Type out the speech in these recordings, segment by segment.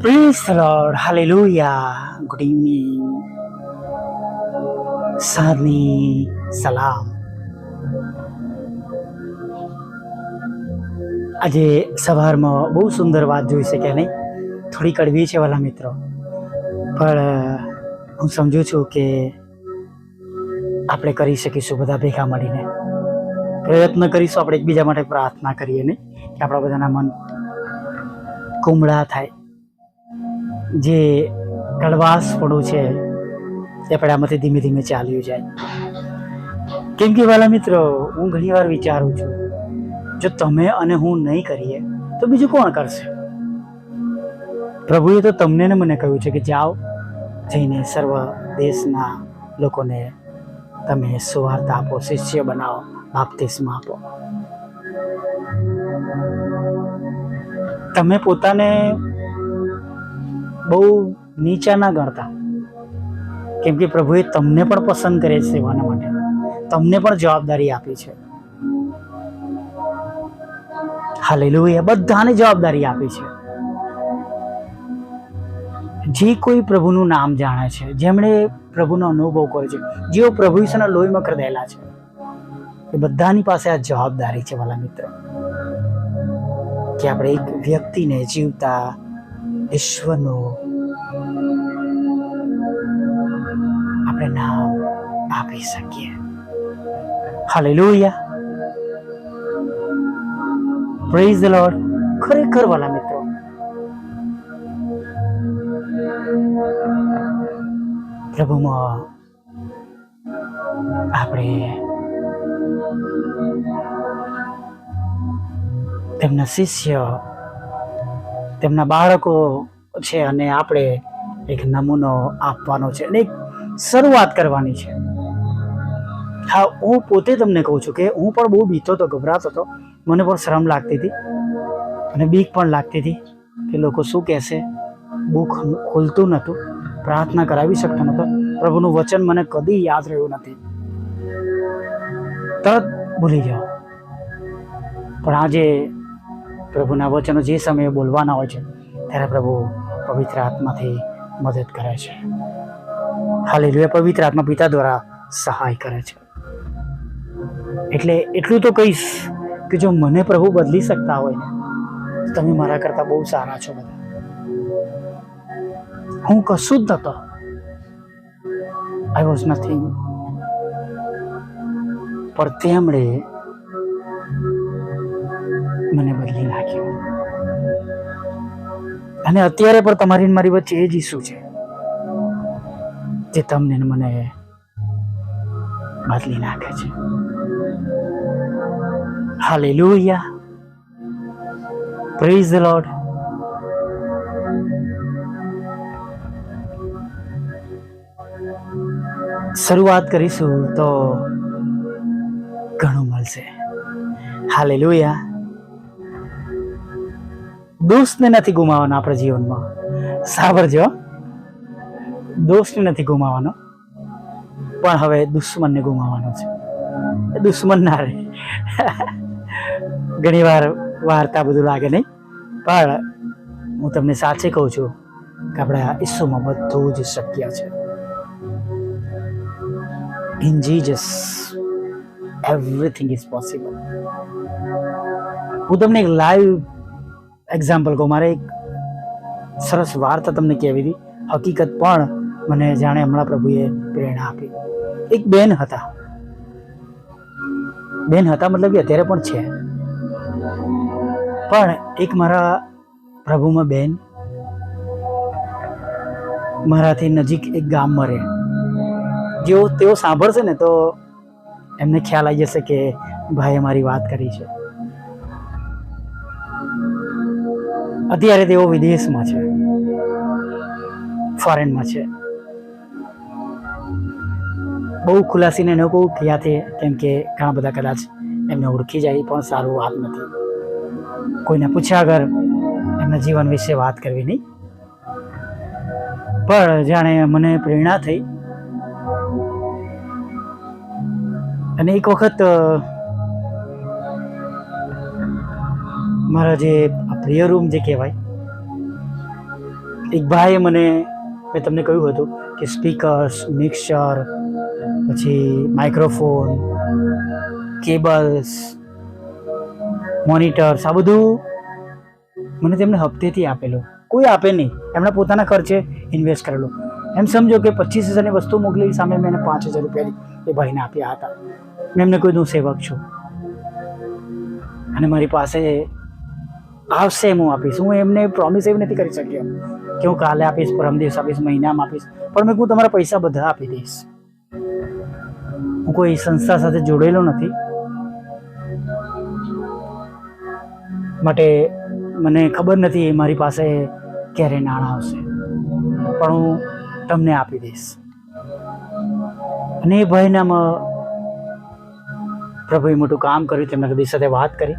Praise Lord hallelujah good evening. સાંજની સલામ આજે સવારમાં બહુ સુંદર વાત જોઈ શકે નહીં? થોડી કડવી છે વાલા મિત્રો. પણ હું સમજુ છું કે આપણે કરી શકીશું બધા ભેગા મળીને. પ્રયત્ન કરીશું આપણે એકબીજા માટે પ્રાર્થના કરીએ નહીં? કે આપણા બધાના મન કુમળા થાય. જે કડવાસપણું છે, એ પણ આમાંથી ધીમે ધીમે ચાલ્યું જાય. કેમ કે વાલા મિત્રો, હું ઘણી વાર વિચારું છું, જો તમે અને હું નહીં કરીએ, તો બીજું કોણ કરશે? પ્રભુએ તો તમને ને મને કહ્યું છે કે જાઓ, જઈને સર્વ દેશના લોકોને તમે સુવાર્તા આપો, શિષ્ય બનાવો, બાપ્તિસ્મા આપો. તમે પોતાને બહુ નીચા ના ગણતા. કેમ કે પ્રભુએ તમને પણ પસંદ કરે છે સેવાના માટે. તમને પણ જવાબદારી આપી છે. હાલેલુયા. બધાને જવાબદારી આપી છે. જે કોઈ પ્રભુનું નામ જાણે છે, જેમણે પ્રભુનો અનુભવ કર્યો છે, જેઓ પ્રભુ ઈશ્વરના લોહીમાં ખરીદેલા છે, એ બધાની પાસે આ જવાબદારી છે વાલા મિત્ર. કે આપણે એક વ્યક્તિને જીવતા ઈશ્વરનું આપણે નામ આપી શકીએ હાલેલુયા પ્રેઝ ધ લોર્ડ ખરેખર વાલા મિત્રો પ્રભુમાં આપણે તેમના શિષ્ય, તેમના બાળકો છે અને આપણે એક નમૂનો આપવાનો છે. અને શરૂઆત કરવાની છે. હા, હું પોતે તમને કહું છું કે હું પણ બહુ બીતો હતો, ગભરાતો હતો. મને પણ શરમ લાગતી હતી અને બીક પણ લાગતી હતી કે લોકો શું કહેશે. બુક ખોલતું નહોતું. પ્રાર્થના કરાવી શકતો નહોતો. પ્રભુનું વચન મને કદી યાદ રહ્યું નથી. તરત ભૂલી જાઓ પણ આજે પ્રભુના વચનો જે સમયે બોલવાના હોય છે, ત્યારે પ્રભુ પવિત્ર આત્માથી મદદ કરે છે. હાલે પવિત્ર આત્મા પિતા દ્વારા સહાય કરે છે. એટલે એટલું તો કહીશ કે જો મને પ્રભુ બદલી શકતા હોય ને તમે મારા કરતાં બહુ સારા છો બધા. હું કશું જ નહોતો આઈ વોઝ નથિંગ પણ તેમણે મને બદલી નાખ્યો. અને અત્યારે પણ તમારી મારી વચ્ચે એ જ ઈસુ છે. જે તમને મને બદલી નાખે છે. હાલે લોહિયા પ્રેઝ ધ લોર્ડ શરૂઆત કરીશું તો ઘણું મળશે. હાલે લોહિયા દોસ્તને નથી ગુમાવવાના આપણા જીવનમાં. સાંભળજો. દોસ્તને નથી ગુમાવવાનો, પણ હવે દુશ્મનને ગુમાવવાનો છે. દુશ્મન ના રહે. ઘણી વાર વાર્તા બધું લાગે નહીં, પણ હું તમને સાચે કહું છું કે આપણા ઈસુમાં બધું જ શક્ય છે. In Jesus everything is possible હું તમને એક લાઈવ એક્ઝામ્પલ કહું, મારે એક સરસ વાર્તા તમને કહેવી હતી. હકીકત પણ મને જાણે હમણાં પ્રભુએ પ્રેરણા આપી. એક બેન હતા. બેન હતા મતલબ કે અત્યારે પણ છે. પણ એક મારા પ્રભુમાં બેન મારાથી નજીક એક ગામમાં રહે. જેઓ તેઓ સાંભળશે ને તો એમને ખ્યાલ આવી જશે કે ભાઈએ મારી વાત કરી છે. અત્યારે તેઓ વિદેશમાં છે. ફોરેનમાં છે. બહુ ખુલાસીને ન કહું ક્યાંથી કેમ કે ઘણા બધા કદાચ એમને ઓળખી જાય, પણ સારું વાત નથી. કોઈને પૂછ્યા વગર એમના જીવન વિશે વાત કરવી નહીં. પણ જાણે મને પ્રેરણા થઈ. અને એક વખત મારા જે પ્રિય રૂમ જે કહેવાય, એક ભાઈએ મને, મેં તમને કહ્યું હતું કે સ્પીકર્સ મિક્સર પછી માઇક્રોફોન, કેબલ્સ, મોનિટર્સ, આ બધું મને તેમને હપ્તેથી આપેલું. કોઈ આપે નહીં. એમણે પોતાના ખર્ચે ઇન્વેસ્ટ કરેલું. એમ સમજો કે પચીસ હજારની વસ્તુ મોકલી સામે મેં પાંચ હજાર રૂપિયા એ ભાઈને આપ્યા હતા. મેં એમને કોઈ હું સેવક છું. અને મારી પાસે આવશે એમ હું આપીશ. હું એમને પ્રોમિસ એવી નથી કરી શક્યો. કે હું કાલે આપીશ, પરમ દિવસ આપીશ, મહિનામાં આપીશ. પણ મેં કહું તમારા પૈસા બધા આપી દઈશ. હું કોઈ સંસ્થા સાથે જોડેલો નથી. માટે મને ખબર નથી મારી પાસે ક્યારે નાણાં આવશે. પણ હું તમને આપી દઈશ. અને એ ભાઈનામાં પ્રભુએ મોટું કામ કર્યું, તેમના કદી સાથે વાત કરી.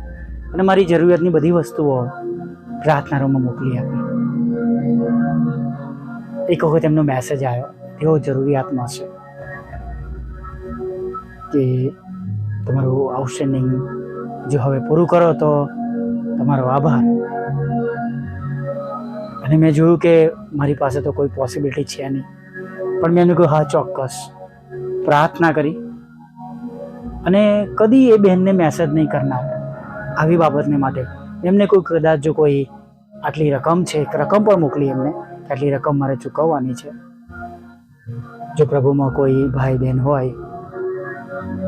અને મારી જરૂરિયાતની બધી વસ્તુઓ પ્રાર્થના રૂમમાં મોકલી આપી. એક વખત એમનો મેસેજ આવ્યો. તેઓ જરૂરિયાતમાં છે કે તમારું આઉટસ્ટેન્ડિંગ જો હવે પૂરું કરો તો તમારો આભાર. અને મેં જોયું કે મારી પાસે તો કોઈ પોસિબિલિટી છે નહીં. પણ મેં એમને કહ્યું, હા, ચોક્કસ. પ્રાર્થના કરી. અને કદી એ બહેનને મેસેજ નહીં કરનાર આવી બાબતને માટે. એમને કોઈ કદાચ જો કોઈ આટલી રકમ છે, એક રકમ પણ મોકલી એમને. કે આટલી રકમ મારે ચૂકવવાની છે. જો પ્રભુમાં કોઈ ભાઈ બહેન હોય,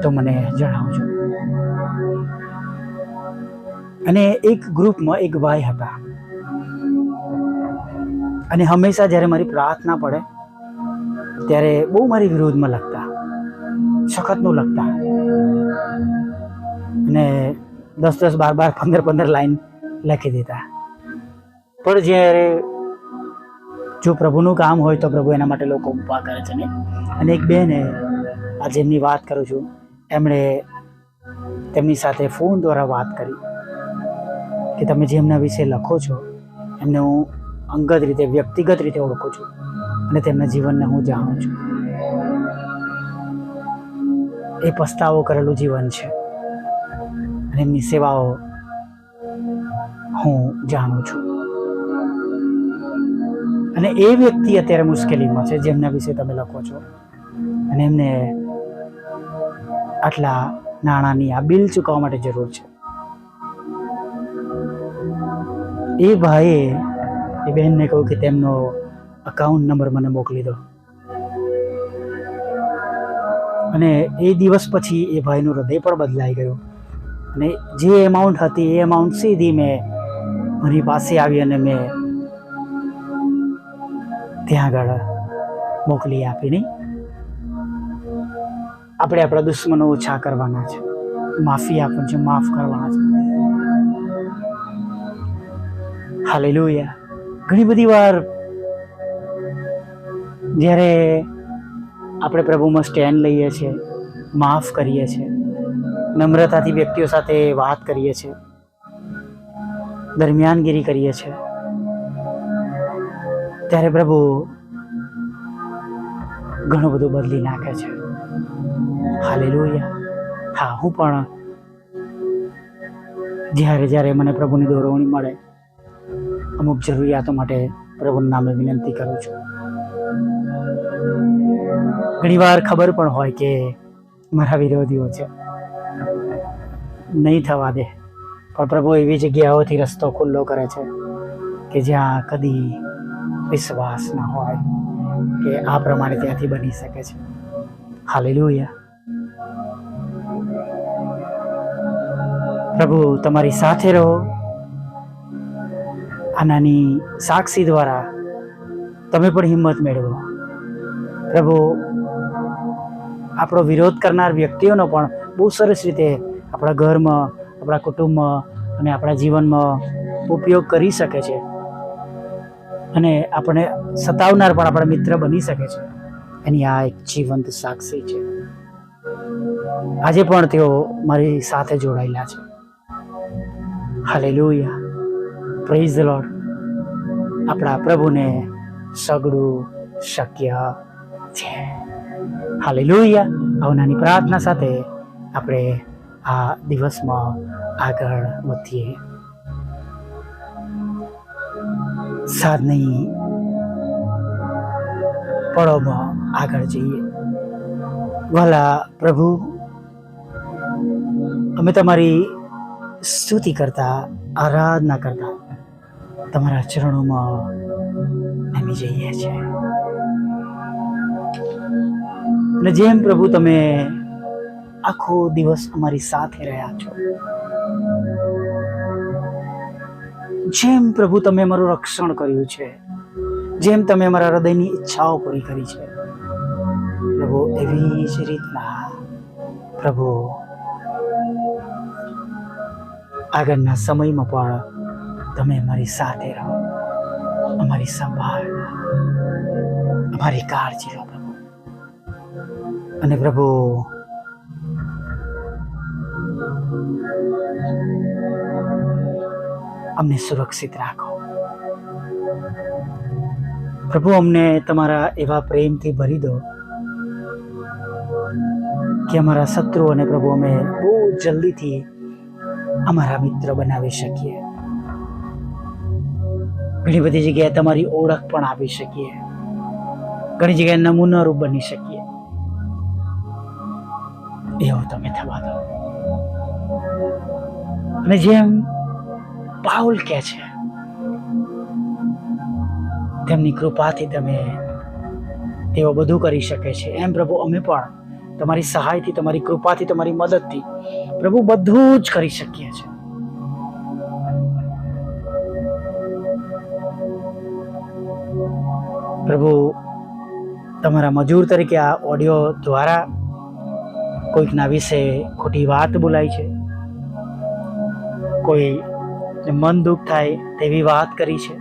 તો મને જણાવજો. અને એક ગ્રુપમાં એક ભાઈ હતા. અને હંમેશા જ્યારે મારી પ્રાર્થના પડે, ત્યારે બહુ મારી વિરોધમાં લખતા, સખતનું લખતા. અને દસ દસ બાર બાર પંદર પંદર લાઈન લખી દેતા પણ જ્યારે જો પ્રભુનું કામ હોય તો પ્રભુ એના માટે લોકો ઊભા કરે છે ને? અને એક બેને આ જેમની વાત કરું છું. એમણે તેમની સાથે ફોન દ્વારા વાત કરી કે તમે જે એમના વિશે લખો છો, એમને હું અંગત રીતે, વ્યક્તિગત રીતે ઓળખું છું અને તેમના જીવનને હું જાણું છું. એ પસ્તાવો કરેલું જીવન છે અને એમની સેવાઓ હું જાણું છું. અને એ વ્યક્તિ અત્યારે મુશ્કેલીમાં છે, જેમના વિશે તમે લખો છો. અને એમને આટલા નાણાંની આ બિલ ચૂકવવા માટે જરૂર છે. એ ભાઈએ, એ બહેનને કહ્યું કે તેમનો અકાઉન્ટ નંબર મને મોકલી દો. અને એ દિવસ પછી એ ભાઈનું હૃદય પણ બદલાઈ ગયું. અને જે એમાઉન્ટ હતી, એ એમાઉન્ટ સીધી મેં મારી પાસે આવી અને મેં ત્યાં આગળ મોકલી આપીને આપણે આપણા દુશ્મનો ઓછા કરવાના છે. માફી આપણ છે, માફ કરવાના છે. હાલેલુયા. ઘણી બધી વાર જ્યારે આપણે પ્રભુમાં સ્ટેન્ડ લઈએ છીએ, માફ કરીએ છીએ, નમ્રતાથી વ્યક્તિઓ સાથે વાત કરીએ છીએ, દરમિયાનગીરી કરીએ છીએ ત્યારે પ્રભુ ઘણું બધું બદલી નાખે છે. હાલે હા, હું પણ જ્યારે જ્યારે મને પ્રભુની દોરવણી મળે, અમુક જરૂરિયાતો માટે પ્રભુના નામે વિનંતી કરું છું. ઘણીવાર ખબર પણ હોય કે મારા વિરોધીઓ છે. નહીં થવા દે. પણ પ્રભુ એવી જગ્યાઓથી રસ્તો ખુલ્લો કરે છે કે જ્યાં કદી વિશ્વાસ ના હોય કે આ પ્રમાણે ત્યાંથી બની શકે છે. હાલેલુયા. પ્રભુ, તમારી સાથે રહો. આનાની સાક્ષી દ્વારા તમે પણ હિંમત મેળવો. પ્રભુ, આપણો વિરોધ કરનાર વ્યક્તિઓનો પણ બહુ સરસ રીતે આપણા ઘરમાં, આપણા કુટુંબમાં અને આપણા જીવનમાં ઉપયોગ કરી શકે છે. અને આપણે સતાવનાર પણ આપણા મિત્ર બની શકે છે. એની આ એક જીવંત સાક્ષી છે. આજે પણ તેઓ મારી સાથે જોડાયેલા છે. હાલેલુયા. પ્રેઝ લોર્ડ આપણા પ્રભુને સગડું શક્ય છે. હાલેલુયા. આવનાની પ્રાર્થના સાથે આપણે આ દિવસમાં આગળ વધીએ. સાધની પળોમાં આગળ જઈએ. વાલા પ્રભુ, અમે તમારી સ્તુતિ કરતા, આરાધના કરતા તમારા ચરણોમાં નમી જઈએ છીએ. અને જેમ પ્રભુ તમે આખો દિવસ અમારી સાથે રહ્યા છો જેમ પ્રભુ તમે મારું રક્ષણ કર્યું છે, જેમ તમે અમારા હૃદયની ઈચ્છાઓ પૂરી કરી છે. પ્રભુ, એવી જ રીતના પ્રભુ, આગળના સમયમાં પણ તમે અમારી સાથે રહો. અમારી સંભાળ, અમારી કાળજી લો પ્રભુ. અને પ્રભુ અમને સુરક્ષિત રાખો. પ્રભુ, અમને તમારા એવા પ્રેમથી ભરી દો કે અમારા શત્રુઓને પ્રભુ અમે બહુ જલ્દીથી અમારા મિત્ર બનાવી શકીએ. ઘણી બધી જગ્યાએ તમારી ઓળખ પણ આપી શકીએ. ઘણી જગ્યાએ નમૂનારૂપ બની શકીએ. એવું તમે થવા દો. અને જેમ પાઉલ કહે છે? તેમની કૃપાથી તમે તેઓ બધું કરી શકે છે. એમ પ્રભુ, અમે પણ તમારી સહાયથી, તમારી કૃપાથી, તમારી મદદથી પ્રભુ બધું જ કરી શકીએ છીએ. પ્રભુ, તમારા મજૂર તરીકે આ ઓડિયો દ્વારા કોઈકના વિશે ખોટી વાત બોલાય છે? કોઈ મન દુઃખ થાય તેવી વાત કરી છે.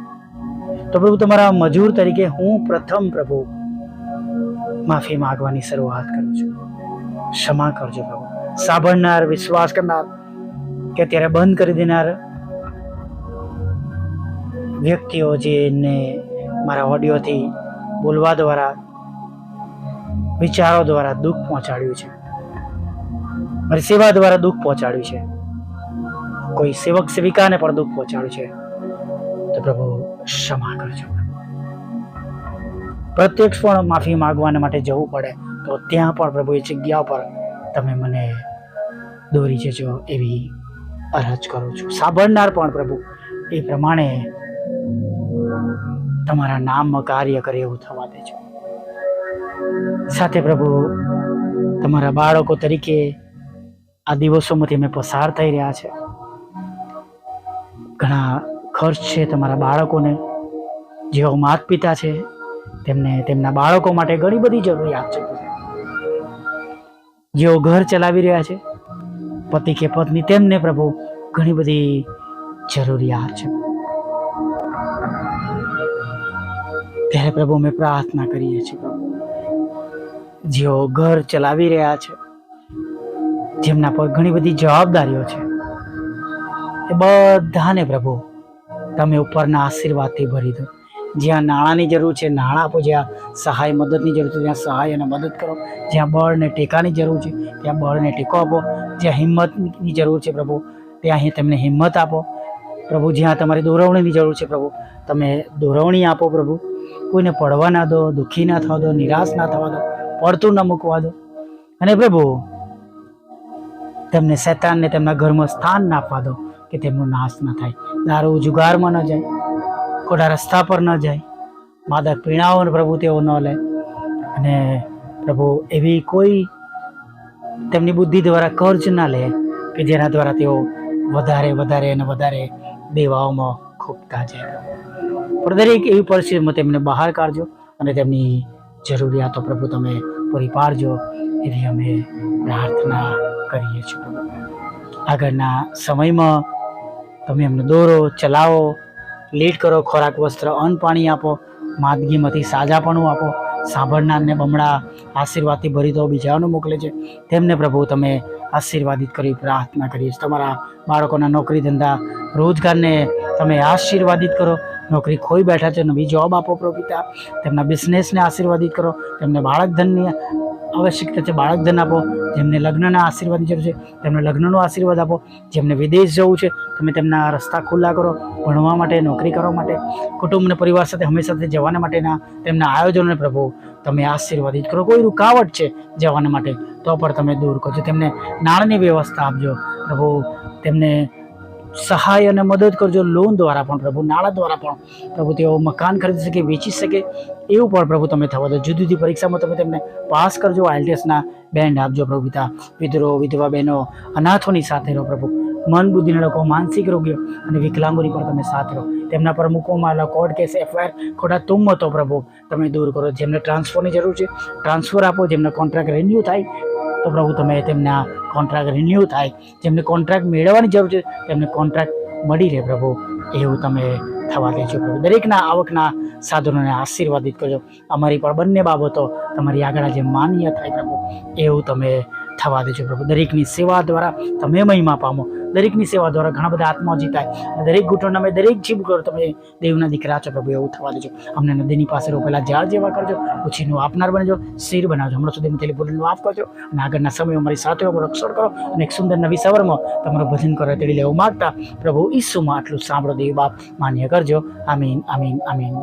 તો પ્રભુ તમારા મજૂર તરીકે હું પ્રથમ પ્રભુ માફી માંગવાની શરૂઆત કરું છું. ક્ષમા કરજો પ્રભુ. સાંભળનાર, વિશ્વાસ કરનાર, કે અત્યારે બંધ કરી દેનાર વ્યક્તિઓ જેને મારા ઓડિયોથી બોલવા દ્વારા, વિચારો દ્વારા દુઃખ પહોંચાડ્યું છે. મારી સેવા દ્વારા દુઃખ પહોંચાડ્યું છે. કોઈ સેવક સેવિકાને પણ દુઃખ પહોંચાડ્યું છે. તો પ્રભુ, ક્ષમા કરજો. પ્રત્યક્ષ પણ માફી માગવાને માટે જવું પડે, તો ત્યાં પણ પ્રભુ એ જગ્યા પર તમે મને દોરી જજો એવી અરજ કરું છું. સાંભળનાર પણ પ્રભુ, એ પ્રમાણે તમારા નામમાં કાર્ય કરે એવું થવા દેજો. સાથે પ્રભુ, તમારા બાળકો તરીકે આ દિવસોમાંથી અમે પસાર થઈ રહ્યા છે. ઘણા ખર્ચ છે તમારા બાળકોને. જેઓ માતા પિતા છે, તેમને તેમના બાળકો માટે ઘણી બધી જરૂરિયાત છે. જેઓ ઘર ચલાવી રહ્યા છે, પતિ કે પત્ની તેમને પ્રભુ ઘણી બધી જરૂરિયાત છે. ત્યારે પ્રભુ અમે પ્રાર્થના કરીએ છીએ જેઓ ઘર ચલાવી રહ્યા છે જેમના પર ઘણી બધી જવાબદારીઓ છે. બધાને પ્રભુ, તમે ઉપરના આશીર્વાદથી ભરી દો. જ્યાં નાણાંની જરૂર છે, નાણાં આપો. જ્યાં સહાય, મદદની જરૂર છે, ત્યાં સહાય અને મદદ કરો. જ્યાં બળને ટેકાની જરૂર છે, ત્યાં બળને ટેકો આપો. જ્યાં હિંમતની જરૂર છે, પ્રભુ, ત્યાં તેમને હિંમત આપો. પ્રભુ, જ્યાં તમારી દોરવણીની જરૂર છે, પ્રભુ, તમે દોરવણી આપો, પ્રભુ. કોઈને પડવા ના દો, દુઃખી ના થવા દો, નિરાશ ના થવા દો, પડતું ના મૂકવા દો. અને પ્રભુ, તેમને શૈતાનને તેમના ઘરમાં સ્થાન ના આપવા દો. કે તેમનો નાશ ન થાય. દારૂ જુગારમાં ન જાય, ખોટા રસ્તા પર ન જાય. માદક પીણાઓ પ્રભુ તેઓ ન લે. અને પ્રભુ એવી કોઈ તેમની બુદ્ધિ દ્વારા કર્જ ના લે કે જેના દ્વારા તેઓ વધારે વધારે અને વધારે દેવાઓમાં ખૂબતા જાય. પણ દરેક એવી પરિસ્થિતિમાં તેમને બહાર કાઢજો અને તેમની જરૂરિયાતો પ્રભુ તમે પૂરી પાડજો એવી અમે પ્રાર્થના કરીએ છીએ. આગળના સમયમાં તમે એમને દોરો, ચલાવો લીડ કરો, ખોરાક, વસ્ત્ર, અન્ન પાણી આપો, માદગીમાંથી સાજાપણું આપો, સાંભળનારને બમણા આશીર્વાદથી ભરી દો, બીજાઓને મોકલે છે. તેમને પ્રભુ તમે આશીર્વાદિત કરી, પ્રાર્થના કરીએ તમારા બાળકોના નોકરી ધંધા, રોજગારને તમે આશીર્વાદિત કરો. નોકરી ખોઈ બેઠા છે, નવી જોબ આપો પ્રભુ પિતા. તેમના બિઝનેસને આશીર્વાદિત કરો. તેમને બાળક ધનની આવશ્યકતા છે બાળક ધન આપો, જેમને લગ્નના આશીર્વાદની જરૂર છે, તેમને લગ્નનો આશીર્વાદ આપો, જેમને વિદેશ જવું છે, તમે તેમના રસ્તા ખુલ્લા કરો, ભણવા માટે, નોકરી કરવા માટે, કુટુંબ અને પરિવાર સાથે હંમેશા સાથે જવાના માટેના તેમના આયોજનોને પ્રભુ, તમે આશીર્વાદિત કરો. કોઈ રૂકાવટ છે જવાના માટે, તો પણ તમે દૂર કરજો. તેમને નાણાંની વ્યવસ્થા આપજો. પ્રભુ, તેમને સહાય અને મદદ કરજો. લોન દ્વારા પણ પ્રભુ, નાણાં દ્વારા પણ પ્રભુ તેઓ મકાન ખરીદી શકે, વેચી શકે. એવું પણ પ્રભુ તમે થવા દો. જુદી જુદી પરીક્ષામાં તમે તેમને પાસ કરજો. આઈએલટીએસના બેન્ડ આપજો પ્રભુ પિતા વિધરો વિધવા બહેનો, અનાથોની સાથે રહો પ્રભુ. મન બુદ્ધિના લોકો, માનસિક રોગીઓ અને વિકલાંગોની પણ તમે સાથ રહો તેમના પર મૂકવામાં આવેલા કોર્ટ કેસ એફઆઈઆર ખોટા તુમ્મતો પ્રભુ. તમે દૂર કરો. જેમને ટ્રાન્સફરની જરૂર છે ટ્રાન્સફર આપો. જેમને કોન્ટ્રાક્ટ રિન્યૂ થાય તો પ્રભુ તમે તેમના કોન્ટ્રાક્ટ રિન્યૂ થાય, જેમને કોન્ટ્રાક્ટ મેળવવાની જરૂર છે, તેમને કોન્ટ્રાક્ટ મળી રહે પ્રભુ. એવું તમે થવા દેજો પ્રભુ. દરેકના આવકના સાધનોને આશીર્વાદિત કરજો. અમારી પણ બંને બાબતો તમારી આગળ જે માન્ય થાય પ્રભુ. એવું તમે થવા દેજો પ્રભુ. દરેકની સેવા દ્વારા તમે મહિમા પામો. દરેકની સેવા દ્વારા ઘણા બધા આત્મા જીતાય. દરેક ઘૂંટણ અમે દરેક જીભ કરો તમે દેવના દીકરા છો પ્રભુ, એવું થવા દેજો. અમને નદીની પાસે રોપેલા ઝાડ જેવા કરજો. ઉછીનું આપનાર બનજો. શિર બનાવજો. હમણાં સુધી થયેલી ભૂલનું માફ કરજો. અને આગળના સમયમાં અમારી સાથે રક્ષણ કરો. અને એક સુંદર નવી સવારમાં તમારું ભજન કરો. તેડી લેવું માગતા પ્રભુ ઈસુમાં આટલું સાંભળો દેવ. બાપ માન્ય કરજો. આમીન આમીન આમીન.